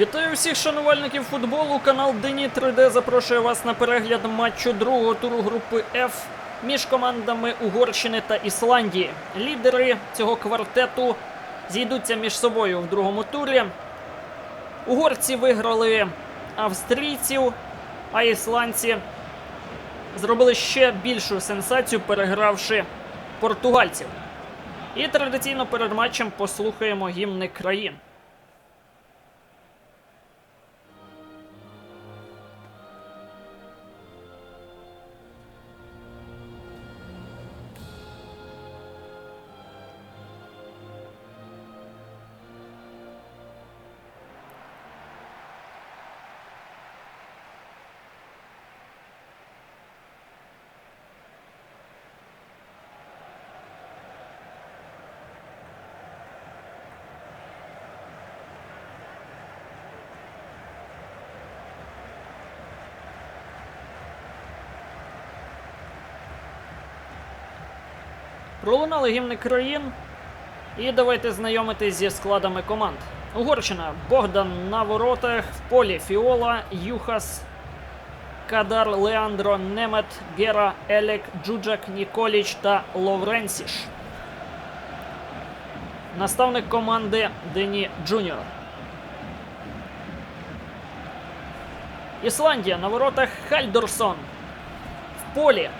Вітаю всіх шанувальників футболу. Канал Дені 3D запрошує вас на перегляд матчу другого туру групи F між командами Угорщини та Ісландії. Лідери цього квартету зійдуться між собою в другому турі. Угорці виграли австрійців, а ісландці зробили ще більшу сенсацію, перегравши португальців. І традиційно перед матчем послухаємо гімни країн. Пролунали гімни країн. І давайте знайомитись зі складами команд. Угорщина Богдан на воротах, в полі Фіола, Юхас, Кадар, Леандро, Немет, Гера, Елек, Джуджак, Ніколіч та Ловренсіш. Наставник команди Дені Джуніор. Ісландія на воротах Хальдорсон. В полі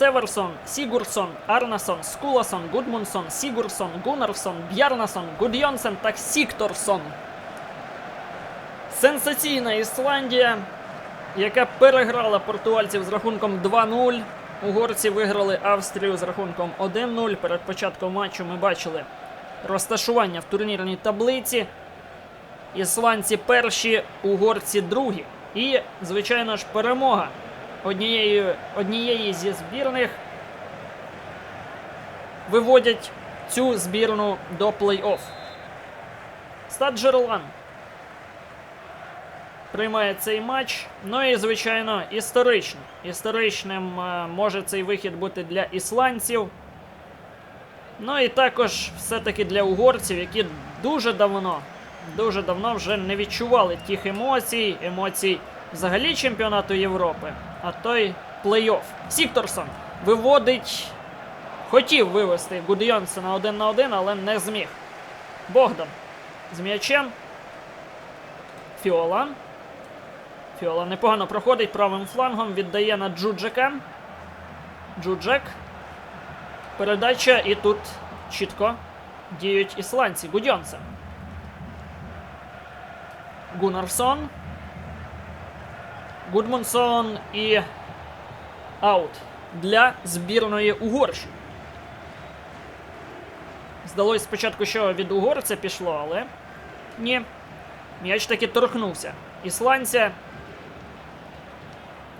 Северсон, Сігурсон, Арнасон, Скуласон, Гудмунсон, Сігурсон, Гуннарсон, Б'ярнасон, Гудйонсен та Сікторсон. Сенсаційна Ісландія, яка переграла португальців з рахунком 2-0. Угорці виграли Австрію з рахунком 1-0. Перед початком матчу ми бачили розташування в турнірній таблиці. Ісландці перші, угорці другі. І, звичайно ж, перемога однієї, однієї зі збірних виводять цю збірну до плей-офф. Стад Джерлан приймає цей матч. Ну і, звичайно, історично. Історичним е, може цей вихід бути для ісландців. Ну і також все-таки для угорців, які дуже давно, дуже давно вже не відчували тих емоцій, емоцій взагалі чемпіонату Європи, а той плей-офф. Сікторсон виводить, хотів вивести Гудйонсена один на один, але не зміг. Богдан з м'ячем. Фіола. Фіола непогано проходить правим флангом, віддає на Джуджека. Джуджек. Передача і тут чітко діють ісландці. Гудьонсен. Гуннарсон. Гудмунсон і аут для збірної Угорщини. Здалось спочатку, що від угорця пішло, але ні. М'яч таки торкнувся. Ісландця.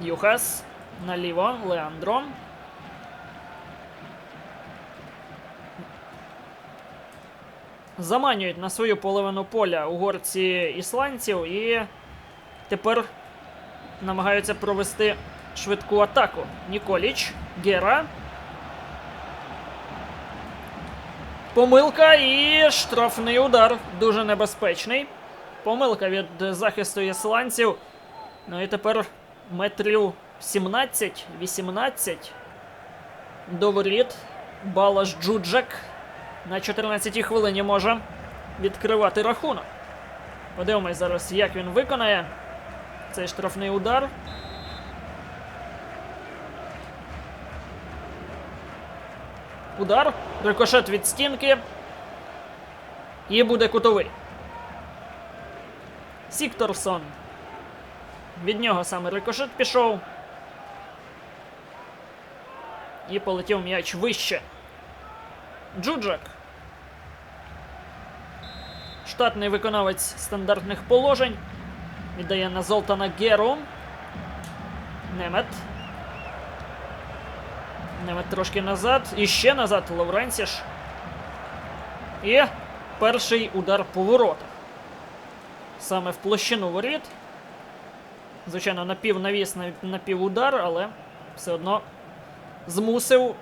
Юхас. Наліво. Леандро. Заманюють на свою половину поля угорці ісландців і тепер намагаються провести швидку атаку. Ніколіч, Гера. Помилка і штрафний удар. Дуже небезпечний. Помилка від захисту ісландців. Ну і тепер метрів 17-18 до. Балаш Джуджак на 14-й хвилині може відкривати рахунок. Подивимось зараз, як він виконає цей штрафний удар. Удар. Рикошет від стінки. І буде кутовий. Сікторсон. Від нього саме рикошет пішов. І полетів м'яч вище. Джуджак. Штатний виконавець стандартних положень. Віддає на Золтана Геру. Немет. Немет трошки назад. І ще назад Лавренсіш. І перший удар по воротах. Саме в площину воріт. Звичайно, напівнавіс, напівудар, але все одно змусив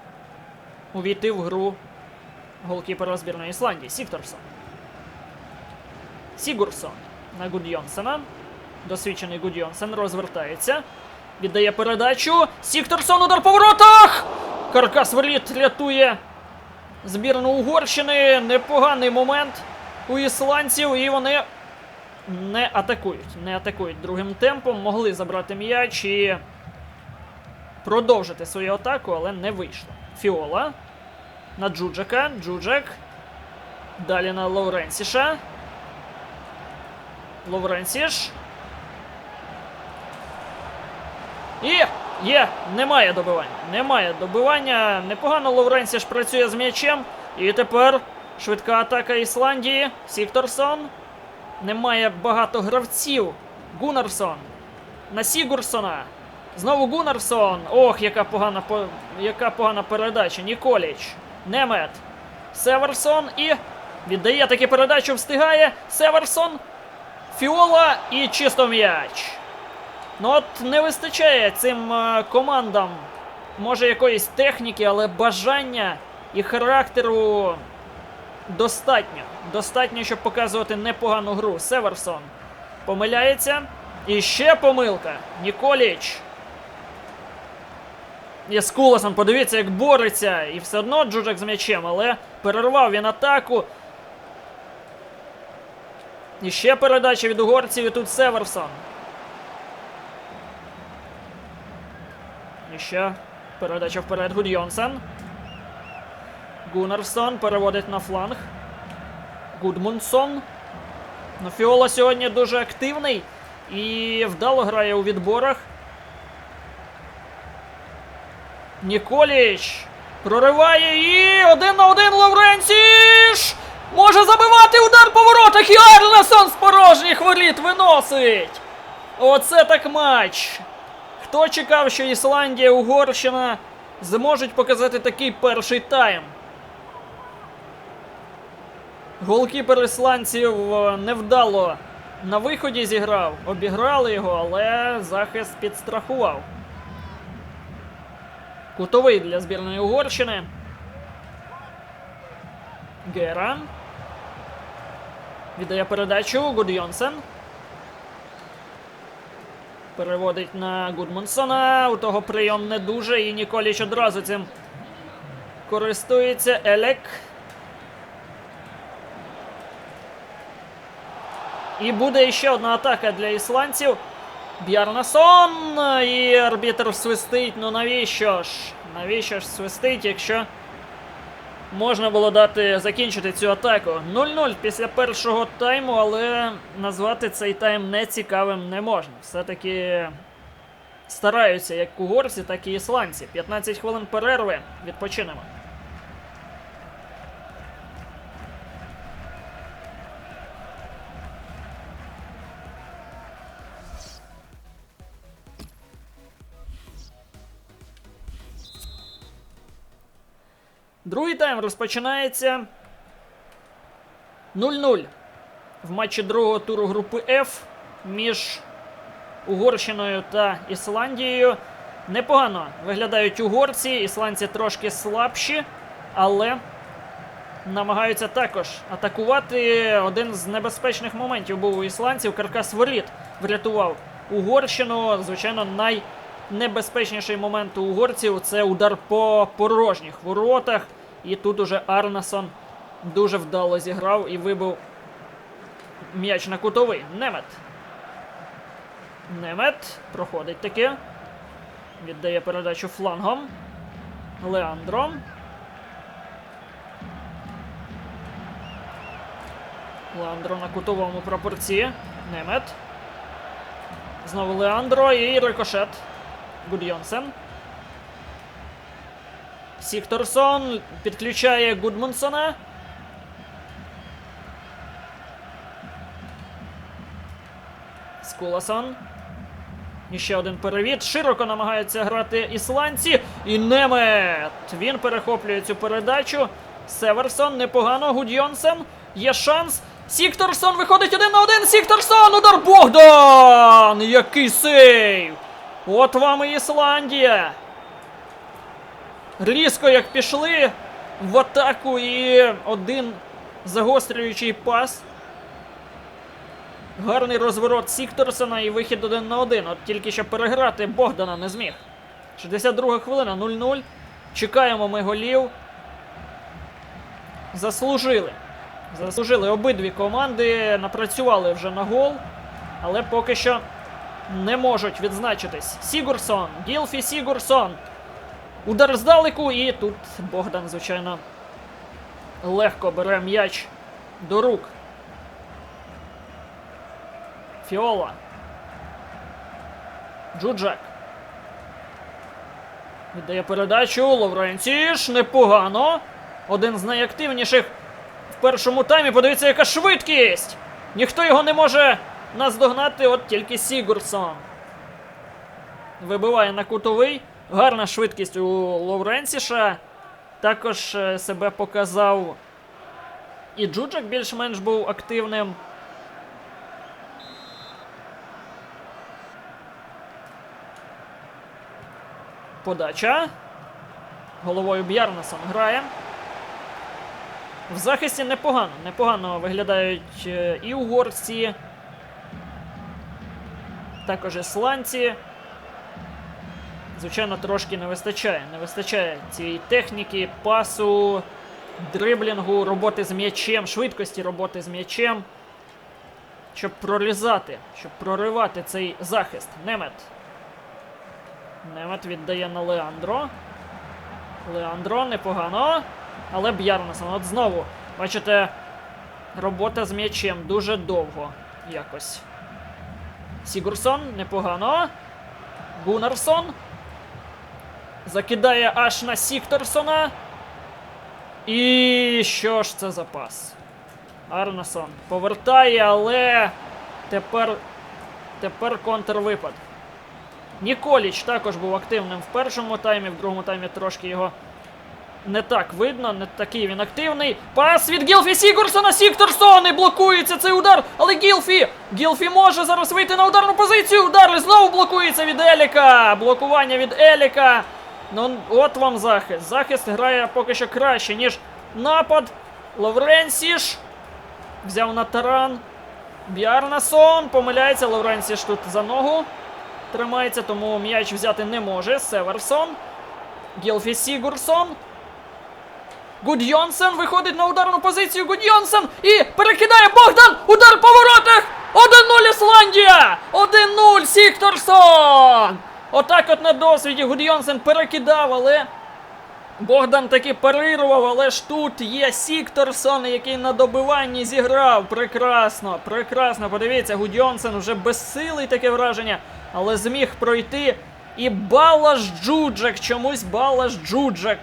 увійти в гру голкіпера збірної Ісландії Сікторсон. Сігурсон на Гудйонсена. Досвідчений Гудйонсен розвертається. Віддає передачу. Сікторсон удар по воротах! Каркас воріт рятує збірну Угорщини. Непоганий момент у ісландців, і вони не атакують. Не атакують другим темпом. Могли забрати м'яч і продовжити свою атаку, але не вийшло. Фіола на Джуджака. Джуджак. Далі на Лоуренсіша. Лоуренсіш. І є, немає добивання. Немає добивання. Непогано Лоуренсіш працює з м'ячем. І тепер швидка атака Ісландії. Сікторсон. Немає багато гравців. Гунарсон. На Сігурсона. Знову Гунарсон. Ох, яка погана по... яка погана передача. Ніколіч. Немет. Северсон і віддає таки передачу, встигає. Северсон. Фіола і чисто м'яч. Ну от не вистачає цим е, командам. Може якоїсь техніки, але бажання і характеру достатньо. Достатньо, щоб показувати непогану гру. Северсон помиляється. І ще помилка. Ніколіч. І Скуласан, подивіться, як бореться. І все одно Джуджак з м'ячем, але перервав він атаку. І ще передача від угорців, і тут Северсон. І ще передача вперед Гудйонсен. Гуннарсон переводить на фланг. Гудмунсон. Ну, Фіола сьогодні дуже активний і вдало грає у відборах. Ніколіч прориває і один на один Лавренціш! Може забивати удар по воротах і Арлесон з порожніх воріт виносить! Оце так матч! Хто чекав, що Ісландія, Угорщина зможуть показати такий перший тайм? Голкіпер ісландців е, невдало на виході зіграв, обіграли його, але захист підстрахував. Кутовий для збірної Угорщини. Гера. Віддає передачу Гудйонсен. Переводить на Гудмунсона. У того прийом не дуже, і Ніколіч одразу цим користується. Елек. І буде ще одна атака для ісландців. Бjarnason. І арбітр свистить. Ну навіщо ж? Навіщо ж свистить, якщо можна було дати закінчити цю атаку? 0-0 після першого тайму, але назвати цей тайм нецікавим не можна. Все-таки стараються як угорці, так і ісландці. 15 хвилин перерви. Відпочинемо. Другий тайм розпочинається 0-0 в матчі другого туру групи F між Угорщиною та Ісландією. Непогано виглядають угорці, ісландці трошки слабші, але намагаються також атакувати. Один з небезпечних моментів був у ісландців. Каркас воріт врятував Угорщину. Звичайно, найнебезпечніший момент у угорців це удар по порожніх воротах. І тут уже Арнасон дуже вдало зіграв і вибив м'яч на кутовий. Немет. Немет проходить таки. Віддає передачу флангом. Леандро. Леандро на кутовому прапорці. Немет. Знову Леандро і рикошет. Гудйонсен. Сікторсон підключає Гудмунсона. Скуласон. Ще один перевід. Широко намагаються грати ісландці. І Немет. Він перехоплює цю передачу. Северсон непогано. Гудьонсен. Є шанс. Сікторсон виходить один на один. Сікторсон! Удар Богдан! Який сейв! От вам і Ісландія. Різко як пішли в атаку і один загострюючий пас. Гарний розворот Сікторсона і вихід один на один. От тільки що переграти Богдана не зміг. 62 хвилина 0-0. Чекаємо ми голів. Заслужили. Заслужили обидві команди, напрацювали вже на гол, але поки що не можуть відзначитись. Сігурсон, Гілфі Сігурсон. Удар здалеку, і тут Богдан, звичайно, легко бере м'яч до рук. Фіола. Джуджак. Віддає передачу. Лавренціш. Непогано. Один з найактивніших в першому таймі. Подивіться, яка швидкість! Ніхто його не може наздогнати, от тільки Сігурсон. Вибиває на кутовий. Гарна швидкість у Лавренціша. Також е, себе показав. І Джуджак більш-менш був активним. Подача. Головою Б'ярнесом грає. В захисті непогано. Непогано виглядають е, і угорці. Також ісландці. Звичайно, трошки не вистачає. Не вистачає цієї техніки, пасу, дриблінгу, роботи з м'ячем, швидкості роботи з м'ячем. Щоб прорізати, щоб проривати цей захист. Немет. Немет віддає на Леандро. Леандро непогано. Але Б'ярнесон. От знову, бачите, робота з м'ячем дуже довго якось. Сігурсон непогано. Гунарсон. Закидає аж на Сікторсона. І що ж це за пас? Арнасон повертає, але тепер, тепер контрвипад. Ніколіч також був активним в першому таймі, в другому таймі трошки його не так видно, не такий він активний. Пас від Гілфі Сігурсона, Сікторсон! І блокується цей удар. Але Гілфі! Гілфі може зараз вийти на ударну позицію. Удар і знову блокується від Еліка. Блокування від Еліка. Ну, от вам захист. Захист грає поки що краще, ніж напад. Лавренсіш. Взяв на таран. Бjarnason. Помиляється. Лавренсіш тут за ногу. Тримається, тому м'яч взяти не може. Северсон. Гілфі Сігурсон. Гудьонсен виходить на ударну позицію. Гудьонсен і перекидає Богдан. Удар по воротах. 1-0 Ісландія! 1-0 Сікторсон! Отак от на досвіді Гудьонсен перекидав, але Богдан таки парирував, але ж тут є Сікторсон, який на добиванні зіграв. Прекрасно, прекрасно. Подивіться, Гудьонсен вже безсилий таке враження, але зміг пройти. І Балаш Джуджак, чомусь Балаш Джуджак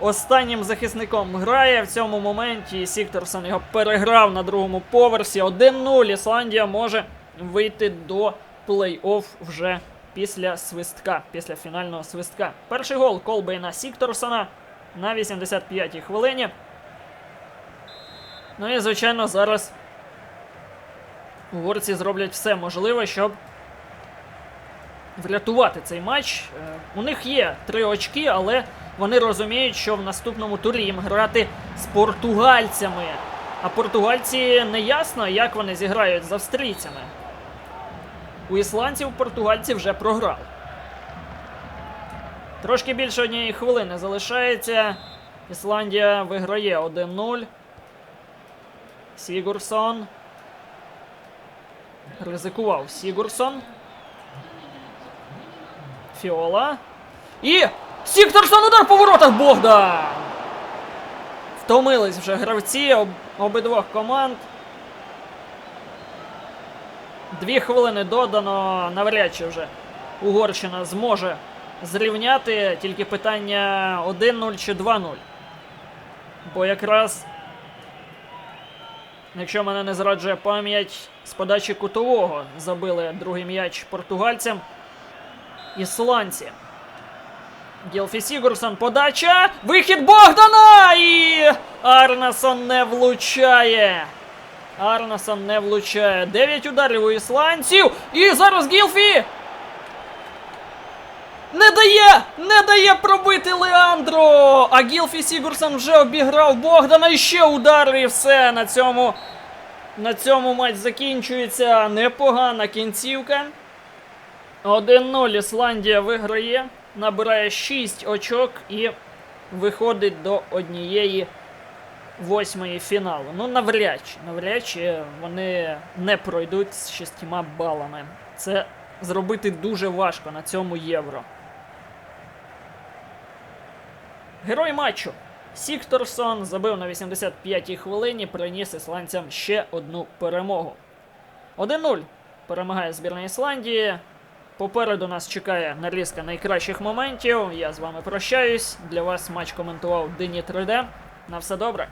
останнім захисником грає в цьому моменті. І Сікторсон його переграв на другому поверсі. 1-0. Ісландія може вийти до плей-офф вже після свистка, після фінального свистка. Перший гол Колбейна Сікторсона на 85-й хвилині. Ну і, звичайно, зараз угорці зроблять все можливе, щоб врятувати цей матч. Е, У них є три очки, але вони розуміють, що в наступному турі їм грати з португальцями. А португальці не ясно, як вони зіграють з австрійцями. У ісландців португальці вже програли. Трошки більше однієї хвилини залишається. Ісландія виграє 1-0. Сігурсон. Ризикував Сігурсон. Фіола. І. Сікторсон удар по воротах Богдан! Втомились вже гравці об, обидвох команд. Дві хвилини додано, навряд чи вже Угорщина зможе зрівняти. Тільки питання 1-0 чи 2-0. Бо якраз, якщо мене не зраджує пам'ять, з подачі кутового забили другий м'яч португальцям. Ісландці. Гілфі Сігурсон, подача! Вихід Богдана! І Арнасон не влучає. Арнасон не влучає. 9 ударів у ісландців. І зараз Гілфі! Не дає! Не дає пробити Леандро! А Гілфі Сігурсон вже обіграв Богдана і ще удар, і все на цьому. На цьому матч закінчується непогана кінцівка. 1-0 Ісландія виграє, набирає 6 очок і виходить до однієї восьмої фіналу. Ну, навряд чи, навряд чи вони не пройдуть з шістьма балами. Це зробити дуже важко на цьому євро. Герой матчу. Сікторсон забив на 85-й хвилині, приніс ісландцям ще одну перемогу. 1-0 перемагає збірна Ісландії. Попереду нас чекає нарізка найкращих моментів. Я з вами прощаюсь. Для вас матч коментував Дині 3D. На все добре.